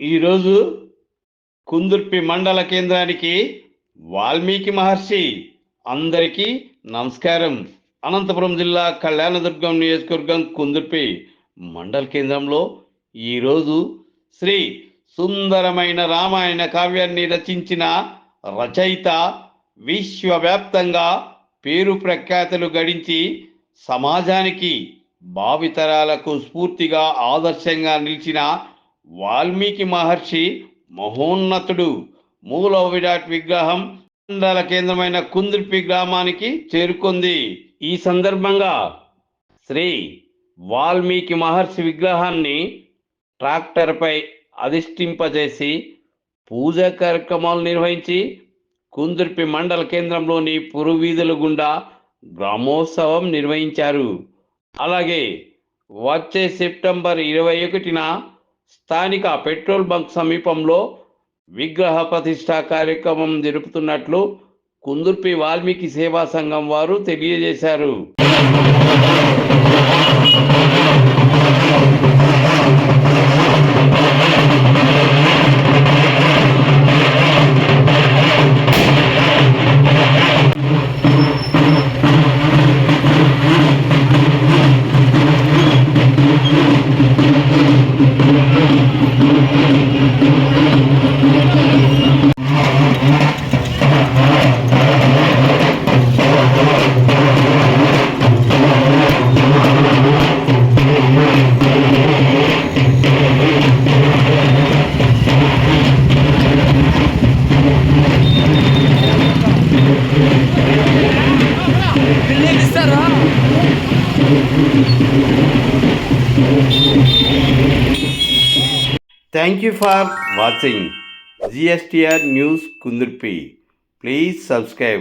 ఈరోజు కుందుర్పి మండల కేంద్రానికి వాల్మీకి మహర్షి అందరికీ నమస్కారం. అనంతపురం జిల్లా కళ్యాణదుర్గం నియోజకవర్గం కుందుర్పి మండల కేంద్రంలో ఈరోజు శ్రీ సుందరమైన రామాయణ కావ్యాన్ని రచించిన రచయిత విశ్వవ్యాప్తంగా పేరు ప్రఖ్యాతలు గడించి సమాజానికి భావితరాలకు స్ఫూర్తిగా ఆదర్శంగా నిలిచిన వాల్మీకి మహర్షి మహోన్నతుడు మూల విరాట్ విగ్రహం మండల కేంద్రమైన కుందుర్పి గ్రామానికి చేరుకుంది. ఈ సందర్భంగా శ్రీ వాల్మీకి మహర్షి విగ్రహాన్ని ట్రాక్టర్పై అధిష్ఠింపజేసి పూజా కార్యక్రమాలు నిర్వహించి కుందుర్పి మండల కేంద్రంలోని పురువీధుల గుండా గ్రామోత్సవం నిర్వహించారు. అలాగే వచ్చే సెప్టెంబర్ ఇరవై ఒకటిన స్థానిక పెట్రోల్ బంక్ సమీపంలో విగ్రహ ప్రతిష్ట కార్యక్రమం జరుపుతున్నట్లు కుందుర్పి వాల్మీకి సేవా సంఘం వారు తెలియజేశారు. ఇస్తారా thank you for watching GSTR news Kundurpi please subscribe